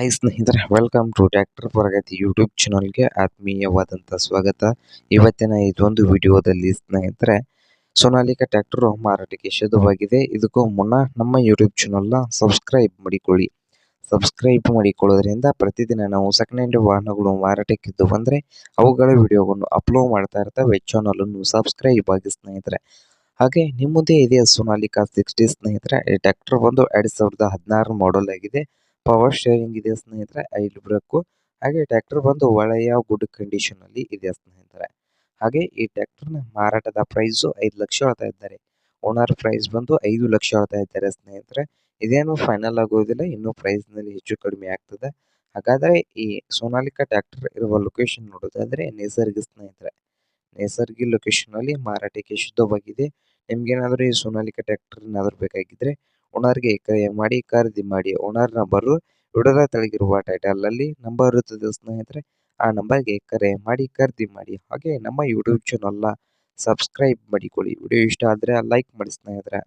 High ಸ್ನೇಹಿತರೆ welcome to tractor Pragati YouTube ಚಾನಲ್ಗೆ ಆತ್ಮೀಯವಾದಂಥ ಸ್ವಾಗತ. ಇವತ್ತಿನ ಇದೊಂದು ವಿಡಿಯೋದಲ್ಲಿ ಸ್ನೇಹಿತರೆ, ಸೋನಾಲಿಕಾ ಟ್ರ್ಯಾಕ್ಟರ್ ಮಾರಾಟಕ್ಕೆ ಶುದ್ಧವಾಗಿದೆ. ಇದಕ್ಕೂ ಮುನ್ನ ನಮ್ಮ ಯೂಟ್ಯೂಬ್ ಚಾನಲ್ನ ಸಬ್ಸ್ಕ್ರೈಬ್ ಮಾಡಿಕೊಳ್ಳಿ. ಸಬ್ಸ್ಕ್ರೈಬ್ ಮಾಡಿಕೊಳ್ಳೋದ್ರಿಂದ ಪ್ರತಿದಿನ ನಾವು ಸೆಕೆಂಡ್ ಹ್ಯಾಂಡ್ ವಾಹನಗಳು ಮಾರಾಟಕ್ಕಿದ್ದು ಬಂದರೆ ಅವುಗಳ ವಿಡಿಯೋಗಳನ್ನು ಅಪ್ಲೋಡ್ ಮಾಡ್ತಾ ಇರ್ತವೆ. ಚಾನಲನ್ನು ಸಬ್ಸ್ಕ್ರೈಬ್ ಆಗಿ ಸ್ನೇಹಿತರೆ. ಹಾಗೆ ನಿಮ್ಮದೇ ಮುಂದೆ ಇದೆ ಸೋನಾಲಿಕಾ ಸಿಕ್ಸ್ಟಿ ಸ್ನೇಹಿತರೆ, ಈ ಟ್ರ್ಯಾಕ್ಟರ್ ಬಂದು ಎರಡು ಸಾವಿರದ ಹದಿನಾರು ಮಾಡಲ್ ಆಗಿದೆ. ಪವರ್ ಶೇರಿಂಗ್ ಇದೆ ಸ್ನೇಹಿತರೆ ಐದು ಬ್ರೇಕು ಹಾಗೆ ಟ್ರ್ಯಾಕ್ಟರ್ ಬಂದು ಒಳ್ಳೆಯ ಗುಡ್ ಕಂಡೀಷನ್ ಅಲ್ಲಿ ಇದೆ ಸ್ನೇಹಿತರೆ. ಹಾಗೆ ಈ ಟ್ರ್ಯಾಕ್ಟರ್ನ ಮಾರಾಟದ ಪ್ರೈಸು ಐದು ಲಕ್ಷ ಹೇಳ್ತಾ ಇದ್ದಾರೆ. ಓನರ್ ಪ್ರೈಸ್ ಬಂದು ಐದು ಲಕ್ಷ ಹೇಳ್ತಾ ಇದ್ದಾರೆ ಸ್ನೇಹಿತರೆ. ಇದೇನು ಫೈನಲ್ ಆಗೋದಿಲ್ಲ, ಇನ್ನು ಪ್ರೈಸ್ನಲ್ಲಿ ಹೆಚ್ಚು ಕಡಿಮೆ ಆಗ್ತದೆ. ಹಾಗಾದ್ರೆ ಈ ಸೋನಾಲಿಕಾ ಟ್ಯಾಕ್ಟರ್ ಇರುವ ಲೊಕೇಶನ್ ನೋಡೋದಾದ್ರೆ ನೇಸರ್ಗಿ ಸ್ನೇಹಿತರೆ. ನೇಸರ್ಗಿ ಲೊಕೇಶನ್ ಅಲ್ಲಿ ಮಾರಾಟಕ್ಕೆ ಶುದ್ಧವಾಗಿದೆ. ನಿಮ್ಗೇನಾದ್ರೂ ಈ ಸೋನಾಲಿಕಾ ಟ್ಯಾಕ್ಟರ್ ಏನಾದ್ರು ಬೇಕಾಗಿದ್ರೆ ಓನರ್ಗೆ ಕರೆ ಮಾಡಿ, ಖರೀದಿ ಮಾಡಿ ಓನರ್ ನಂಬರು ವಿಡಿಯೋದ ತೆಳಗಿರುವ ಟೈಟಲ್ ಅಲ್ಲಿ ನಂಬರ್ ಇರುತ್ತದೆ ಸ್ನೇಹಿತರೆ, ಆ ನಂಬರ್ಗೆ ಕರೆ ಮಾಡಿ, ಖರೀದಿ ಮಾಡಿ. ಹಾಗೆ ನಮ್ಮ ಯೂಟ್ಯೂಬ್ ಚಾನಲ್ನ ಸಬ್ಸ್ಕ್ರೈಬ್ ಮಾಡಿಕೊಳ್ಳಿ. ವಿಡಿಯೋ ಇಷ್ಟ ಆದರೆ ಲೈಕ್ ಮಾಡಿ ಸ್ನೇಹಿತರೆ.